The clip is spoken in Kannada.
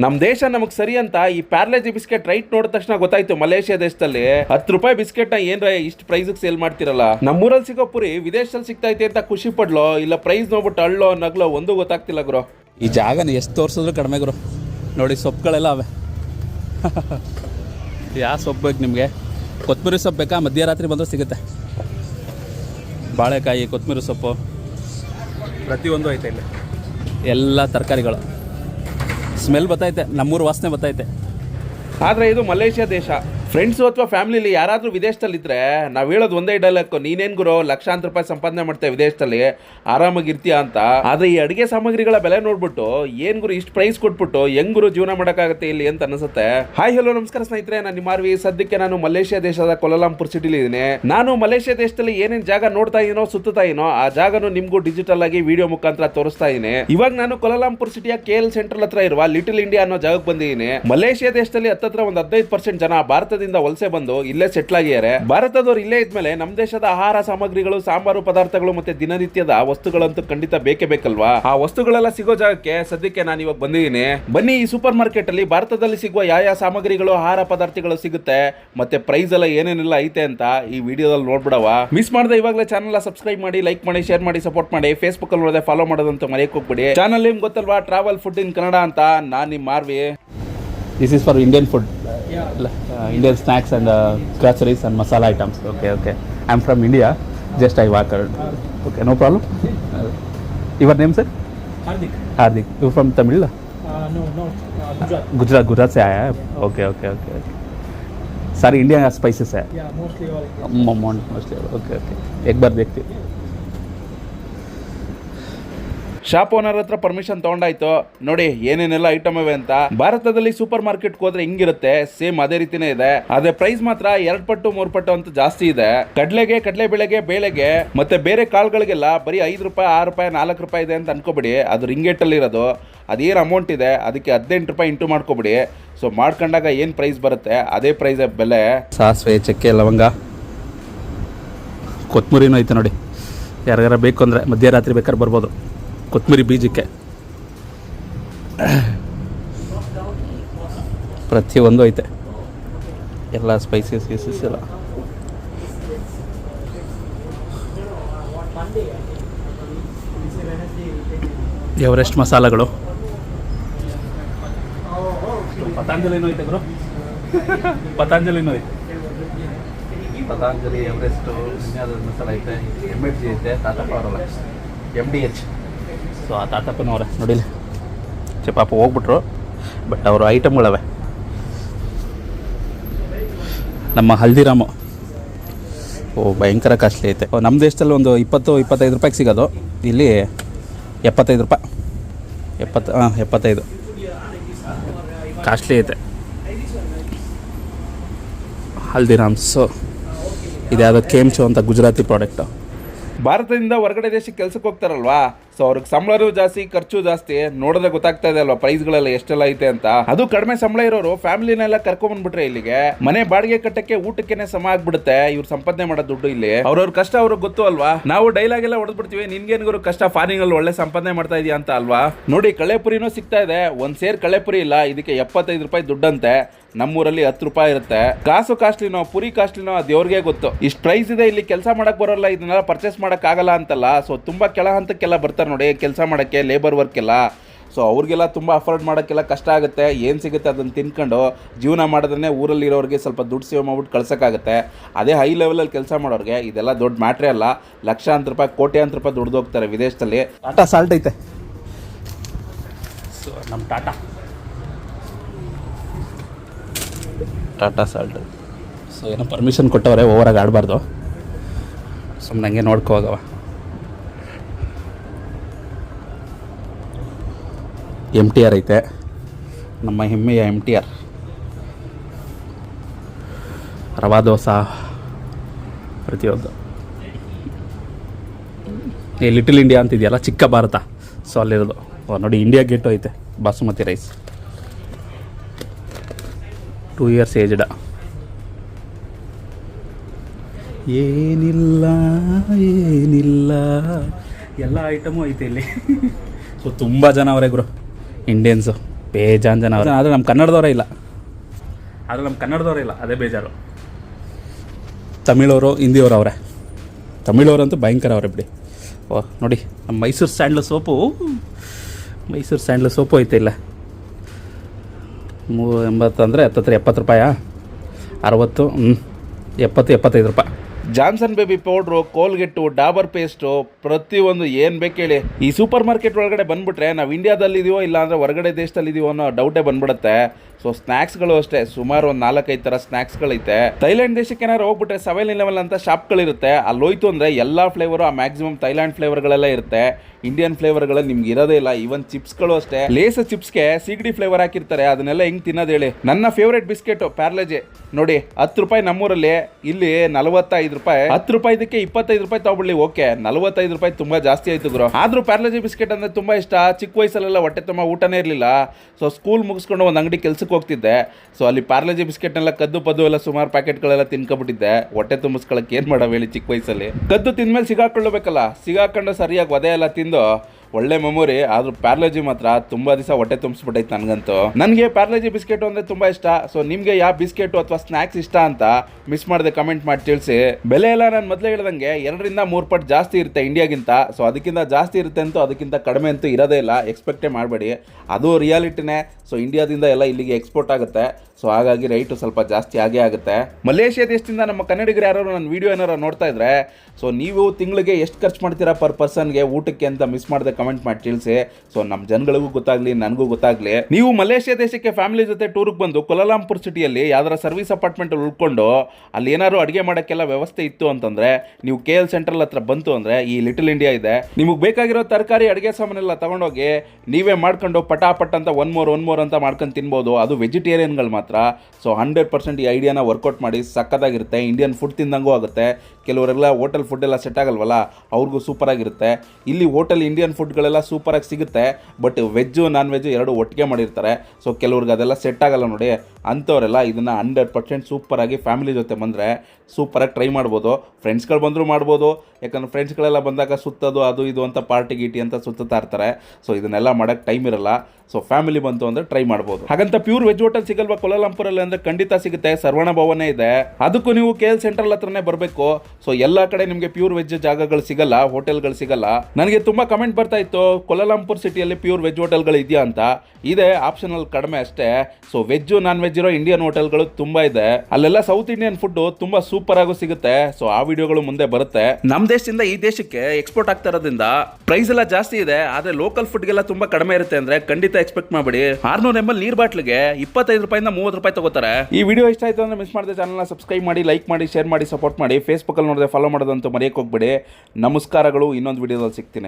ನಮ್ ದೇಶ ನಮಗೆ ಸರಿ ಅಂತ ಈ ಪ್ಯಾರ್ಲೇಜಿ ಬಿಸ್ಕೆಟ್ ರೈಟ್ ನೋಡಿದ ತಕ್ಷಣ ಗೊತ್ತಾಯ್ತು ಮಲೇಷ್ಯಾ ದೇಶದಲ್ಲಿ ಹತ್ತು ರೂಪಾಯಿ ಬಿಸ್ಕೆಟ್ನ ಏನ್ರ ಇಷ್ಟು ಪ್ರೈಸ್ ಸೇಲ್ ಮಾಡ್ತಿರಲ್ಲ. ನಮ್ಮೂರಲ್ಲಿ ಸಿಗೋ ಪುರಿ ವಿದೇಶದಲ್ಲಿ ಸಿಗ್ತೈತೆ ಅಂತ ಖುಷಿ ಪಡ್ಲೋ ಇಲ್ಲ ಪ್ರೈಸ್ ನೋಡ್ಬಿಟ್ಟು ಅಳ್ಳೋ ನಗ್ಲೋ ಒಂದು ಗೊತ್ತಾಗ್ತಿಲ್ಲ ಗುರು. ಈ ಜಾಗನ ಎಷ್ಟು ತೋರಿಸಿದ್ರು ಕಡಿಮೆ ಗುರು. ನೋಡಿ ಸೊಪ್ಪುಗಳೆಲ್ಲ ಅವೆ. ಯಾವ ಸೊಪ್ಪು ಬೇಕು ನಿಮಗೆ? ಕೊತ್ತಂಬರಿ ಸೊಪ್ಪು ಬೇಕಾ? ಮಧ್ಯರಾತ್ರಿ ಬಂದರೂ ಸಿಗುತ್ತೆ. ಬಾಳೆಕಾಯಿ ಕೊತ್ತಂಬರಿ ಸೊಪ್ಪು. ಪ್ರತಿಯೊಂದು ಐತೆ ಇಲ್ಲಿ. ಎಲ್ಲ ತರಕಾರಿಗಳು. ಸ್ಮೆಲ್ ಬತ್ತೈತೆ ನಮ್ಮೂರು ವಾಸನೆ ಬತ್ತೈತೆ. ಆದರೆ ಇದು ಮಲೇಷ್ಯಾ ದೇಶ. ಫ್ರೆಂಡ್ಸ್ ಅಥವಾ ಫ್ಯಾಮಿಲಿಲಿ ಯಾರಾದರೂ ವಿದೇಶದಲ್ಲಿ ಇದ್ರೆ ನಾವು ಹೇಳೋದು ಒಂದೇ ಡೈಲಾಗ್ ನೀನೇನ್ ಗುರು, ಲಕ್ಷಾಂತರ ರೂಪಾಯಿ ಸಂಪಾದನೆ ಮಾಡ್ತೇವೆ ವಿದೇಶದಲ್ಲಿ ಆರಾಮಾಗಿರ್ತೀಯ ಅಂತ. ಆದರೆ ಈ ಅಡಿಗೆ ಸಾಮಗ್ರಿಗಳ ಬೆಲೆ ನೋಡ್ಬಿಟ್ಟು, ಏನ್ ಗುರು ಇಷ್ಟು ಪ್ರೈಸ್ ಕೊಟ್ಬಿಟ್ಟು, ಹೆಂಗ್ ಗುರು ಜೀವನ ಮಾಡೋಕ್ಕಾಗುತ್ತೆ ಇಲ್ಲಿ ಅಂತ ಅನಿಸುತ್ತೆ. ಹಾಯ್ ಹಲೋ ನಮಸ್ಕಾರ ಸ್ನೇಹಿತರೆ. ನಾನು ನಿಮ್ಮ ಆರ್ವಿ ಸದ್ಯಕ್ಕೆ ನಾನು ಮಲೇಷ್ಯಾ ದೇಶದ ಕೊಲಾಲಂಪುರ್ ಸಿಟಿಲಿ ಇದ್ದೀನಿ. ನಾನು ಮಲೇಷ್ಯಾ ದೇಶದಲ್ಲಿ ಏನೇನು ಜಾಗ ನೋಡ್ತಾ ಇದೀನೋ ಸುತ್ತಾ ಆ ಜಾಗನು ನಿಮ್ಗೂ ಡಿಜಿಟಲ್ ಆಗಿ ವಿಡಿಯೋ ಮುಖಾಂತರ ತೋರಿಸ್ತಾ ಇದೀನಿ. ಇವಾಗ ನಾನು ಕೊಲಾಲಂಪುರ್ ಸಿಟಿಯ ಕೆ ಎಲ್ ಸೆಂಟ್ರಲ್ ಹತ್ರ ಇರುವ ಲಿಟಲ್ ಇಂಡಿಯಾ ಅನ್ನೋ ಜಾಗಕ್ಕೆ ಬಂದಿದ್ದೀನಿ. ಮಲೇಷ್ಯಾ ದೇಶದಲ್ಲಿ ಹತ್ತತ್ರ ಒಂದು ಹದಿನೈದು ಪರ್ಸೆಂಟ್ ಜನ ಭಾರತದಿಂದ ವಲಸೆ ಬಂದು ಇಲ್ಲೇ ಸೆಟ್ಲ್ ಆಗಿದ್ದಾರೆ. ಭಾರತದವ್ರು ಇಲ್ಲೇ ಇದ್ಮೇಲೆ ನಮ್ಮ ದೇಶದ ಆಹಾರ ಸಾಮಗ್ರಿಗಳು, ಸಾಂಬಾರು ಪದಾರ್ಥಗಳು ಮತ್ತೆ ದಿನನಿತ್ಯದ ವಸ್ತುಗಳಂತೂ ಖಂಡಿತ ಬೇಕೇ ಬೇಕಲ್ವಾ? ಆ ವಸ್ತುಗಳೆಲ್ಲ ಸಿಗೋ ಜಾಗಕ್ಕೆ ಸದ್ಯಕ್ಕೆ ನಾನು ಇವಾಗ ಬಂದಿದ್ದೀನಿ. ಬನ್ನಿ ಈ ಸೂಪರ್ ಮಾರ್ಕೆಟ್ ಅಲ್ಲಿ ಭಾರತದಲ್ಲಿ ಸಿಗುವ ಯಾವ ಯಾವ ಸಾಮಗ್ರಿಗಳು, ಆಹಾರ ಪದಾರ್ಥಗಳು ಸಿಗುತ್ತೆ, ಮತ್ತೆ ಪ್ರೈಸ್ ಎಲ್ಲ ಏನೇನೆಲ್ಲ ಐತೆ ಅಂತ ಈ ವಿಡಿಯೋದಲ್ಲಿ ನೋಡ್ಬಿಡವ ಮಿಸ್ ಮಾಡದೆ ಇವಾಗಲೇ ಚಾನಲ್ ಸಬ್ಸ್ಕ್ರೈಬ್ ಮಾಡಿ ಲೈಕ್ ಮಾಡಿ ಶೇರ್ ಮಾಡಿ ಸಪೋರ್ಟ್ ಮಾಡಿ. ಫೇಸ್ಬುಕ್ ಅಲ್ಲಿ ನೋಡದೆ ಫಾಲೋ ಮಾಡೋದಂತ ಮರೆಯಕ್ಕೆ ಹೋಗ್ಬಿಡಿ. ಚಾನಲ್ ನಿಮ್ಗೆ ಗೊತ್ತಲ್ವಾ ಟ್ರಾವೆಲ್ ಫುಡ್ ಇನ್ ಕನ್ನಡ ಅಂತ. ನಾನ್ ನಿಮ್ಮ Marvi. This is for Indian food Indian snacks and groceries and masala items okay okay I'm from India just I walk okay no problem your name sir Hardik Hardik you from Tamil Gujarat Gujarat సే ఆయా okay okay okay okay sorry India spices mostly okay okay ఎక్ బార్ దేఖతే ಶಾಪ್ ಓನರ್ ಹತ್ರ ಪರ್ಮಿಷನ್ ತಗೊಂಡಾಯ್ತು. ನೋಡಿ, ಏನೇನೆಲ್ಲ ಐಟಮ್ ಇವೆ ಅಂತ. ಭಾರತದಲ್ಲಿ ಸೂಪರ್ ಮಾರ್ಕೆಟ್ ಹೋದ್ರೆ ಹಿಂಗಿರುತ್ತೆ. ಸೇಮ್ ಅದೇ ರೀತಿನೇ ಇದೆ. ಅದೇ ಪ್ರೈಸ್ ಮಾತ್ರ ಎರಡ್ ಪಟ್ಟು, ಮೂರ್ ಪಟ್ಟು ಅಂತ ಜಾಸ್ತಿ ಇದೆ. ಕಡ್ಲೆಗೆ, ಕಡ್ಲೆ ಬೆಳೆಗೆ, ಬೇಳೆಗೆ, ಮತ್ತೆ ಬೇರೆ ಕಾಳುಗಳಿಗೆಲ್ಲ ಬರೀ ಐದು ರೂಪಾಯಿ, ಆರು ರೂಪಾಯಿ, ನಾಲ್ಕು ರೂಪಾಯಿ ಇದೆ ಅಂತ ಅನ್ಕೋಬಿಡಿ. ಅದು ರಿಂಗೇಟಲ್ಲಿ ಇರೋದು. ಅದೇನು ಅಮೌಂಟ್ ಇದೆ, ಅದಕ್ಕೆ ಹದಿನೆಂಟು ರೂಪಾಯಿ ಇಂಟು ಮಾಡ್ಕೊಬಿಡಿ. ಸೊ ಮಾಡ್ಕೊಂಡಾಗ ಏನು ಪ್ರೈಸ್ ಬರುತ್ತೆ, ಅದೇ ಪ್ರೈಸ್ ಬೆಲೆ. ಸಾಸಿವೆ, ಚಕ್ಕೆ, ಲವಂಗ ಕೊತ್ತಂಬರಿನೂ ಐತೆ ನೋಡಿ. ಯಾರ್ಯಾರ ಬೇಕು ಅಂದರೆ ಮಧ್ಯರಾತ್ರಿ ಬೇಕಾದ್ರೆ ಬರ್ಬೋದು. ಕೊತ್ತಂಬರಿ ಬೀಜಕ್ಕೆ. ಪ್ರತಿಯೊಂದು ಐತೆ. ಎಲ್ಲ ಸ್ಪೈಸಸ್ ಗೀಸಸ್ ಎಲ್ಲ. ಎವರೆಸ್ಟ್ ಮಸಾಲಗಳು. ಪತಾಂಜಲಿನೂ ಐತೆ ಗುರು. ಪತಾಂಜಲಿನೂ ಐತೆ. ಪತಾಂಜಲಿ ಎವರೆಸ್ಟು ಮಸಾಲೆ ಐತೆ. ಎಂ ಎಚ್ ಜಿ ಐತೆ Tata power M D H so ಆ ತಾತಪ್ಪನವ್ರೆ ನೋಡಿಲಿ ಚೆ ಪಾಪ ಹೋಗ್ಬಿಟ್ರು. ಬಟ್ ಅವರು ಐಟಮ್ಗಳವೆ. ನಮ್ಮ ಹಲ್ದಿರಾಮು. ಓ ಭಯಂಕರ ಕಾಸ್ಟ್ಲಿ ಐತೆ. ಓ, ನಮ್ಮ ದೇಶದಲ್ಲಿ ಒಂದು ಇಪ್ಪತ್ತು ಇಪ್ಪತ್ತೈದು ರೂಪಾಯಿಗೆ ಸಿಗೋದು. ಇಲ್ಲಿ ಎಪ್ಪತ್ತೈದು ರೂಪಾಯಿ. ಎಪ್ಪತ್ತು ಹಾಂ ಎಪ್ಪತ್ತೈದು. ಕಾಸ್ಟ್ಲಿ ಐತೆ. ಹಲ್ದಿರಾಮ್ಸು ಇದ್ಯಾವುದೋ ಕೇಮ್ಚು ಅಂತ ಗುಜರಾತಿ ಪ್ರಾಡಕ್ಟು ಭಾರತದಿಂದ ಹೊರಗಡೆ ದೇಶಕ್ಕೆ ಕೆಲಸಕ್ಕೆ ಹೋಗ್ತಾರಲ್ವಾ? ಸೊ ಅವ್ರಿಗೆ ಸಂಬಳರು ಜಾಸ್ತಿ, ಖರ್ಚು ಜಾಸ್ತಿ, ನೋಡಿದ್ರೆ ಗೊತ್ತಾಗ್ತಾ ಇದೆ ಅಲ್ವಾ ಪ್ರೈಸ್ಗಳೆಲ್ಲ ಎಷ್ಟೆಲ್ಲ ಐತೆ ಅಂತ. ಅದು ಕಡಿಮೆ ಸಂಬಳ ಇರೋರು ಫ್ಯಾಮಿಲಿನೆಲ್ಲ ಕರ್ಕೊಂಡ್ಬಂದ್ಬಿಟ್ರೆ ಇಲ್ಲಿಗೆ. ಮನೆ ಬಾಡಿಗೆ ಕಟ್ಟಕ್ಕೆ ಊಟಕ್ಕೆನೆ ಸಮ ಆಗ್ಬಿಡುತ್ತೆ, ಇವ್ರು ಸಂಪಾದನೆ ಮಾಡೋ ದುಡ್ಡು ಇಲ್ಲಿ. ಅವ್ರವ್ರ ಕಷ್ಟ ಅವ್ರಿಗೆ ಗೊತ್ತು ಅಲ್ವಾ? ನಾವು ಡೈಲಾಗ್ ಎಲ್ಲ ಹೊಡೆದ್ಬಿಡ್ತೀವಿ ನಿನ್ಗೇನ್ ಗುರು ಕಷ್ಟ ಫಾರಿನ್ ಅಲ್ಲಿ ಒಳ್ಳೆ ಸಂಪಾದನೆ ಮಾಡ್ತಾ ಇದೀಯ ಅಂತ ಅಲ್ವಾ? ನೋಡಿ ಕಳೆಪುರಿನೂ ಸಿಗ್ತಾ ಇದೆ, ಒಂದ್ ಸೇರ್ ಕಳೆಪುರಿ ಇಲ್ಲ, ಇದಕ್ಕೆ ಎಪ್ಪತ್ತೈದು ರೂಪಾಯಿ ದುಡ್ಡಂತೆ, ನಮ್ಮೂರಲ್ಲಿ ಹತ್ತು ರೂಪಾಯಿ ಇರುತ್ತೆ. ಕಾಸು ಕಾಸ್ಟ್ಲಿನೋ, ಪುರಿ ಕಾಸ್ಟ್ಲಿನೋ ದೇವ್ರಿಗೆ ಗೊತ್ತು. ಇಷ್ಟು ಪ್ರೈಸ್ ಇದೆ, ಇಲ್ಲಿ ಕೆಲಸ ಮಾಡಕ್ ಬರೋಲ್ಲ, ಇದನ್ನೆಲ್ಲ ಪರ್ಚೇಸ್ ಮಾಡಕ್ ಆಗಲ್ಲ ಅಂತಲ್ಲ ಸೊ ತುಂಬಾ ಕೆಳ ಹಂತಕ್ಕೆಲ್ಲ ಬರ್ತಾರೆ ನೋಡಿ ಕೆಲಸ ಮಾಡೋಕ್ಕೆ ಲೇಬರ್ ವರ್ಕ್ ಎಲ್ಲ. ಸೊ ಅವ್ರಿಗೆಲ್ಲ ತುಂಬ ಅಫೋರ್ಡ್ ಮಾಡೋಕ್ಕೆಲ್ಲ ಕಷ್ಟ ಆಗುತ್ತೆ. ಏನು ಸಿಗುತ್ತೆ ಅದನ್ನು ತಿನ್ಕೊಂಡು ಜೀವನ ಮಾಡೋದನ್ನೇ ಊರಲ್ಲಿರೋರಿಗೆ ಸ್ವಲ್ಪ ದುಡ್ಡು ಸೇವ್ ಮಾಡ್ಬಿಟ್ಟು ಕಳ್ಸೋಕ್ಕಾಗುತ್ತೆ. ಅದೇ ಹೈ ಲೆವೆಲಲ್ಲಿ ಕೆಲಸ ಮಾಡೋರಿಗೆ ಇದೆಲ್ಲ ದೊಡ್ಡ ಮ್ಯಾಟ್ರೇ ಅಲ್ಲ. ಲಕ್ಷಾಂತರ ರೂಪಾಯಿ ಕೋಟ್ಯಾಂತರ ರೂಪಾಯಿ ದುಡ್ದು ಹೋಗ್ತಾರೆ ವಿದೇಶದಲ್ಲಿ. ಟಾಟಾ ಸಾಲ್ಟ್ ಐತೆ. ಸೊ ನಮ್ಮ ಟಾಟಾ. ಟಾಟಾ ಸಾಲ್ಟ್ ಸೊ ಏನೋ ಪರ್ಮಿಷನ್ ಕೊಟ್ಟವ್ರೆ ಓವರಾಗಿ ಆಡಬಾರ್ದು. ಸುಮ್ಮನೆ ಹಂಗೆ ನೋಡ್ಕೋ ಎಂ ಟಿ ಆರ್ ಐತೆ. ನಮ್ಮ ಹೆಮ್ಮೆಯ M T R rava dosa ಪ್ರತಿಯೊಂದು. ಈ ಲಿಟಲ್ ಇಂಡಿಯಾ ಅಂತಿದೆಯಲ್ಲ ಚಿಕ್ಕ ಭಾರತ. ಸೊ ಅಲ್ಲಿರೋದು. ನೋಡಿ ಇಂಡಿಯಾ ಗೇಟು ಐತೆ basmati rice two years aged ಏನಿಲ್ಲ ಏನಿಲ್ಲ. ಎಲ್ಲ ಐಟಮು ಐತೆ ಇಲ್ಲಿ. ಸೊ ತುಂಬ ಜನ ಅವರೇ ಗುರು. ಇಂಡಿಯನ್ಸು ಬೇಜಾನ್ ಜನ ಅವ್ರೆ. ಆದರೆ ನಮ್ಮ ಕನ್ನಡದವರೇ ಇಲ್ಲ. ಆದರೆ ನಮ್ಮ ಕನ್ನಡದವರೇ ಇಲ್ಲ ಅದೇ ಬೇಜಾರು. ತಮಿಳವರು ಹಿಂದಿಯವರು ಅವರೇ. ತಮಿಳವರಂತೂ ಭಯಂಕರ ಅವರೇ ಬಿಡಿ. ಓ ನೋಡಿ ನಮ್ಮ Mysore sandal soap. Mysore sandal soap ಐತೆ ಇಲ್ಲ. ಮೂ ಎಂಬತ್ತು ಅಂದರೆ ಹತ್ತತ್ರ ಎಪ್ಪತ್ತು ರೂಪಾಯಾ? ಅರವತ್ತು ಹ್ಞೂ ಎಪ್ಪತ್ತು ಎಪ್ಪತ್ತೈದು ರೂಪಾಯಿ. Johnson baby powder, Colgate, Dabur paste, ಪ್ರತಿಯೊಂದು ಏನು ಬೇಕು ಹೇಳಿ. ಈ ಸೂಪರ್ ಮಾರ್ಕೆಟ್ ಒಳಗಡೆ ಬಂದುಬಿಟ್ರೆ ನಾವು ಇಂಡಿಯಾದಲ್ಲಿ ಇದೀವೋ ಇಲ್ಲ ಅಂದರೆ ಹೊರಗಡೆ ದೇಶದಲ್ಲಿ ಇದೀವೋ ಅನ್ನೋ ಡೌಟೇ ಬಂದ್ಬಿಡುತ್ತೆ. ಸೊ ಸ್ನ್ಯಾಕ್ಸ್ಗಳು ಅಷ್ಟೇ. ಸುಮಾರು ಒಂದು ನಾಲ್ಕೈದು ಥರ ಸ್ನ್ಯಾಕ್ಸ್ಗಳೈತೆ ಥೈಲ್ಯಾಂಡ್ ದೇಶಕ್ಕೆ ಏನಾದ್ರು ಹೋಗ್ಬಿಟ್ರೆ ಸೆವೆನ್ ಇಲೆವೆನ್ ಅಂತ ಶಾಪ್ಗಳಿರುತ್ತೆ ಅಲ್ಲಿ ಹೋಯ್ತು ಅಂದರೆ ಎಲ್ಲ ಫ್ಲೇವರು ಆ ಮ್ಯಾಕ್ಸಿಮಮ್ ಥೈಲ್ಯಾಂಡ್ ಫ್ಲೇವರ್ಗಳೆಲ್ಲ ಇರುತ್ತೆ. ಇಂಡಿಯನ್ ಫ್ಲೇವರ್ಗಳು ನಿಮ್ಗೆ ಇರೋದೇ ಇಲ್ಲ. ಈವನ್ ಚಿಪ್ಸ್ಗಳು ಅಷ್ಟೇ. ಲೇಸ ಚಿಪ್ಸ್ಗೆ ಸಿಗಡಿ ಫ್ಲೇವರ್ ಹಾಕಿರ್ತಾರೆ. ಅದನ್ನೆಲ್ಲ ಹೆಂಗ್ ತಿನ್ನೋದು ಹೇಳಿ. ನನ್ನ ಫೇವ್ರೇಟ್ ಬಿಸ್ಕೆಟ್ ಪ್ಯಾರ್ಲೆಜೆ ನೋಡಿ, ಹತ್ತು ರೂಪಾಯಿ ನಮ್ಮೂರಲ್ಲಿ, ಇಲ್ಲಿ ನಲವತ್ತೈದು ರೂಪಾಯಿ. ಹತ್ತು ರೂಪಾಯಿದಕ್ಕೆ ಇಪ್ಪತ್ತೈದು ರೂಪಾಯಿ ತಗೊಳ್ಳಿ, ಓಕೆ. ನಲವತ್ತೈದು ರೂಪಾಯಿ ತುಂಬಾ ಜಾಸ್ತಿ ಆಯ್ತು ಗುರು. ಆದ್ರೂ ಪ್ಯಾರ್ಲಜಿ ಬಿಸ್ಕೆಟ್ ಅಂದ್ರೆ ತುಂಬಾ ಇಷ್ಟ. ಚಿಕ್ಕ ವಯಸ್ಸಲ್ಲೆಲ್ಲ ಹೊಟ್ಟೆ ತುಂಬ ಊಟನೇ ಇರಲಿಲ್ಲ. ಸೊ ಸ್ಕೂಲ್ ಮುಗಿಸ್ಕೊಂಡು ಒಂದು ಅಂಗಡಿ ಕೆಲ್ಸಕ್ಕೆ ಹೋಗ್ತಿದ್ದೆ. ಸೊ ಅಲ್ಲಿ ಪಾರ್ಲೆಜಿ ಬಿಸ್ಕೆಟ್ನೆಲ್ಲ ಕದ್ದು, ಪದ್ದು ಎಲ್ಲ ಸುಮಾರು ಪ್ಯಾಕೆಟ್ಗಳೆಲ್ಲ ತಿನ್ಕೊಬಿಟ್ಟಿದ್ದೆ. ಹೊಟ್ಟೆ ತುಂಬಿಸ್ಕೊಳಕ್ಕೆ ಏನು ಮಾಡೋ ಹೇಳಿ ಚಿಕ್ಕ ವಯಸ್ಸಲ್ಲಿ. ಕದ್ದು ತಿಂದ್ಮೇಲೆ ಸಿಗಾಕೊಳ್ಳಬೇಕಲ್ಲ. ಸಿಗಾಕೊಂಡು ಸರಿಯಾಗಿ ಒದೆ ಎಲ್ಲ ತಿಂದು ಒಳ್ಳೆ ಮೆಮೊರಿ ಆದ್ರೂ ಪ್ಯಾರ್ಲಜಿ ಮಾತ್ರ ತುಂಬಾ ದಿವಸ ಹೊಟ್ಟೆ ತುಂಬಿಸ್ಬಿಟ್ಟೈತೆ ನನಗಂತೂ. ನನಗೆ ಪ್ಯಾರ್ಲಜಿ ಬಿಸ್ಕೆಟ್ ಅಂದ್ರೆ ತುಂಬಾ ಇಷ್ಟ. ಸೊ ನಿಮ್ಗೆ ಯಾವ ಬಿಸ್ಕೆಟ್ ಅಥವಾ ಸ್ನಾಕ್ಸ್ ಇಷ್ಟ ಅಂತ ಮಿಸ್ ಮಾಡದೆ ಕಮೆಂಟ್ ಮಾಡಿ ತಿಳಿಸಿ. ಬೆಲೆ ಎಲ್ಲ ನಾನು ಮೊದಲೇ ಹೇಳ್ದಂಗೆ ಎರಡರಿಂದ ಮೂರು ಪಟ್ಟು ಜಾಸ್ತಿ ಇರುತ್ತೆ ಇಂಡಿಯಾಗಿಂತ. ಸೊ ಅದಕ್ಕಿಂತ ಜಾಸ್ತಿ ಇರುತ್ತೆ ಅಂತೂ ಅದಕ್ಕಿಂತ ಕಡಿಮೆ ಅಂತೂ ಇರೋದೇ ಇಲ್ಲ. ಎಕ್ಸ್ಪೆಕ್ಟೇ ಮಾಡಬೇಡಿ. ಅದು ರಿಯಾಲಿಟಿನೇ ಸೊ ಇಂಡಿಯಾದಿಂದ ಎಲ್ಲ ಇಲ್ಲಿಗೆ ಎಕ್ಸ್ಪೋರ್ಟ್ ಆಗುತ್ತೆ. ಸೊ ಹಾಗಾಗಿ ರೈಟು ಸ್ವಲ್ಪ ಜಾಸ್ತಿ ಆಗೇ ಆಗುತ್ತೆ. ಮಲೇಷ್ಯಾ ದೇಶದಿಂದ ನಮ್ಮ ಕನ್ನಡಿಗರು ಯಾರು ನನ್ನ ವಿಡಿಯೋ ಏನಾರು ನೋಡ್ತಾ ಇದ್ರೆ ಸೊ ನೀವು ತಿಂಗಳಿಗೆ ಎಷ್ಟು ಖರ್ಚು ಮಾಡ್ತೀರಾ ಪರ್ ಪರ್ಸನ್ಗೆ ಊಟಕ್ಕೆ ಅಂತ ಮಿಸ್ ಮಾಡದೆ ಕಮೆಂಟ್ ಮಾಡಿ ತಿಳಿಸಿ. ಸೊ ನಮ್ಮ ಜನಗಳಿಗೂ ಗೊತ್ತಾಗ್ಲಿ, ನನಗೂ ಗೊತ್ತಾಗ್ಲಿ. ನೀವು ಮಲೇಷ್ಯಾ ದೇಶಕ್ಕೆ ಫ್ಯಾಮಿಲಿ ಜೊತೆ ಟೂರ್ಗೆ ಬಂದು ಕೊಲಾಲಾಂಪುರ್ ಸಿಟಿಯಲ್ಲಿ ಯಾವ್ದಾರ ಸರ್ವಿಸ್ ಅಪಾರ್ಟ್ಮೆಂಟ್ ಉಳ್ಕೊಂಡು ಅಲ್ಲಿ ಏನಾದ್ರು ಅಡುಗೆ ಮಾಡೋಕ್ಕೆಲ್ಲ ವ್ಯವಸ್ಥೆ ಇತ್ತು ಅಂತಂದ್ರೆ, ನೀವು ಕೆ ಎಲ್ ಸೆಂಟ್ರಲ್ ಹತ್ರ ಬಂತು ಅಂದ್ರೆ ಈ ಲಿಟಲ್ ಇಂಡಿಯಾ ಇದೆ. ನಿಮಗೆ ಬೇಕಾಗಿರೋ ತರಕಾರಿ, ಅಡುಗೆ ಸಾಮಾನೆಲ್ಲ ತಗೊಂಡೋಗಿ ನೀವೇ ಮಾಡ್ಕೊಂಡು ಪಟಾಪಟ್ ಅಂತ ಒನ್ ಮೋರ್ ಒನ್ ಮೋರ್ ಅಂತ ಮಾಡ್ಕೊಂಡು ತಿನ್ಬೋದು. ಅದು ವೆಜಿಟೇರಿಯನ್ಗಳು ಮಾತ್ರ. ಸೊ ಹಂಡ್ರೆಡ್ ಪರ್ಸೆಂಟ್ ಈ ಐಡಿಯಾನ ವರ್ಕೌಟ್ ಮಾಡಿ ಸಕ್ಕತ್ತಾಗಿರುತ್ತೆ ಇಂಡಿಯನ್ ಫುಡ್ ತಿಂದಂಗೂ ಆಗುತ್ತೆ. ಕೆಲವರೆಲ್ಲ ಹೋಟೆಲ್ ಫುಡ್ ಎಲ್ಲ ಸೆಟ್ ಆಗಲ್ವಲ್ಲ, ಅವ್ರಿಗೂ ಸೂಪರ್ ಆಗಿರುತ್ತೆ. ಇಲ್ಲಿ ಹೋಟೆಲ್ ಇಂಡಿಯನ್ ಫುಡ್ಗಳೆಲ್ಲ ಸೂಪರಾಗಿ ಸಿಗುತ್ತೆ ಬಟ್ ವೆಜ್ಜು ನಾನ್ ವೆಜ್ಜು ಎರಡು ಒಟ್ಟಿಗೆ ಮಾಡಿರ್ತಾರೆ. ಸೊ ಕೆಲವ್ರಿಗೆ ಅದೆಲ್ಲ ಸೆಟ್ ಆಗಲ್ಲ ನೋಡಿ. ಅಂಥವರೆಲ್ಲ ಇದನ್ನು ಹಂಡ್ರೆಡ್ ಪರ್ಸೆಂಟ್ ಸೂಪರಾಗಿ ಫ್ಯಾಮಿಲಿ ಜೊತೆ ಬಂದರೆ ಸೂಪರಾಗಿ ಟ್ರೈ ಮಾಡ್ಬೋದು. ಫ್ರೆಂಡ್ಸ್ಗಳು ಬಂದರೂ ಮಾಡ್ಬೋದು. ಯಾಕಂದ್ರೆ ಫ್ರೆಂಡ್ಸ್ಗಳೆಲ್ಲ ಬಂದಾಗ ಸುತ್ತೋದು, ಅದು ಇದು ಅಂತ ಪಾರ್ಟಿ ಗೀಟಿ ಅಂತ ಸುತ್ತಾ ಇರ್ತಾರೆ. ಸೊ ಇದನ್ನೆಲ್ಲ ಮಾಡೋಕ್ಕೆ ಟೈಮ್ ಇರಲ್ಲ. ಸೊ ಫ್ಯಾಮಿಲಿ ಬಂತು ಅಂದರೆ ಟ್ರೈ ಮಾಡ್ಬೋದು. ಹಾಗಂತ ಪ್ಯೂರ್ ವೆಜ್ ಹೋಟೆಲ್ ಸಿಗಲ್ವಾ ಕೊಲಾಲಂಪುರಲ್ಲಿ ಅಂದರೆ ಖಂಡಿತ ಸಿಗುತ್ತೆ. ಸರ್ವಣ ಭವನೇ ಇದೆ. ಅದಕ್ಕೂ ನೀವು ಕೆ ಎಲ್ ಸೆಂಟ್ರಲ್ ಹತ್ರನೇ ಬರಬೇಕು. ಸೊ ಎಲ್ಲ ಕಡೆ ನಿಮಗೆ ಪ್ಯೂರ್ ವೆಜ್ ಜಾಗಗಳು ಸಿಗಲ್ಲ ಹೋಟೆಲ್ಗಳು ಸಿಗಲ್ಲ. ನನಗೆ ತುಂಬ ಕಮೆಂಟ್ ಬರ್ತಾ ಇತ್ತು ಕೊಲಲಂಪುರ್ ಸಿಟಿಯಲ್ಲಿ ಪ್ಯೂರ್ ವೆಜ್ ಹೋಟೆಲ್ಗಳು ಇದೆಯಾ ಅಂತ. ಇದೆ ಆಪ್ಷನಲ್ ಕಡಿಮೆ ಅಷ್ಟೇ. ಸೊ ವೆಜ್ಜು ನಾನ್ ವೆಜ್ ಇರೋ ಇಂಡಿಯನ್ ಹೋಟೆಲ್ಗಳು ತುಂಬ ಇದೆ. ಅಲ್ಲೆಲ್ಲ ಸೌತ್ ಇಂಡಿಯನ್ ಫುಡ್ ತುಂಬ ಸೂಪರ್ ಆಗು ಸಿಗುತ್ತೆ. ಸೊ ಆ ವಿಡಿಯೋಗಳು ಮುಂದೆ ಬರುತ್ತೆ. ನಮ್ಮ ದೇಶದಿಂದ ಈ ದೇಶಕ್ಕೆ ಎಕ್ಸ್ಪೋರ್ಟ್ ಆಗ್ತಾ ಇರೋದ್ರಿಂದ ಪ್ರೈಸ್ ಎಲ್ಲ ಜಾಸ್ತಿ ಇದೆ, ಆದ್ರೆ ಲೋಕಲ್ ಫುಡ್ಗೆಲ್ಲ ತುಂಬಾ ಕಡಿಮೆ ಇರುತ್ತೆ ಅಂದ್ರೆ ಖಂಡಿತ ಎಕ್ಸ್ಪೆಕ್ಟ್ ಮಾಡಬೇಡಿ. ಆರ್ನೂರ್ ಎಂಬಲ್ ನೀರ್ ಬಾಟ್ಲಿಗೆ ಇಪ್ಪತ್ತೈದು ರೂಪಾಯಿಂದ ಮೂವತ್ತು ರೂಪಾಯಿ ತಗೋತಾರೆ. ಈ ವಿಡಿಯೋ ಇಷ್ಟ ಆಯ್ತು ಅಂದ್ರೆ ಮಿಸ್ ಮಾಡಿದ್ರೆ ಚಾನಲ್ನ ಸಬ್ಸ್ಕ್ರೈಬ್ ಮಾಡಿ ಲೈಕ್ ಮಾಡಿ ಶೇರ್ ಮಾಡಿ ಸಪೋರ್ಟ್ ಮಾಡಿ. ಫೇಸ್ಬುಕ್ಕಲ್ಲಿ ನೋಡಿದ್ರೆ ಫಾಲೋ ಮಾಡೋದಂತೂ ಮರೆಯಕ್ಕೆ ಹೋಗ್ಬೇಡಿ. ನಮಸ್ಕಾರಗಳು, ಇನ್ನೊಂದು ವಿಡಿಯೋದಲ್ಲಿ ಸಿಗ್ತೀನಿ.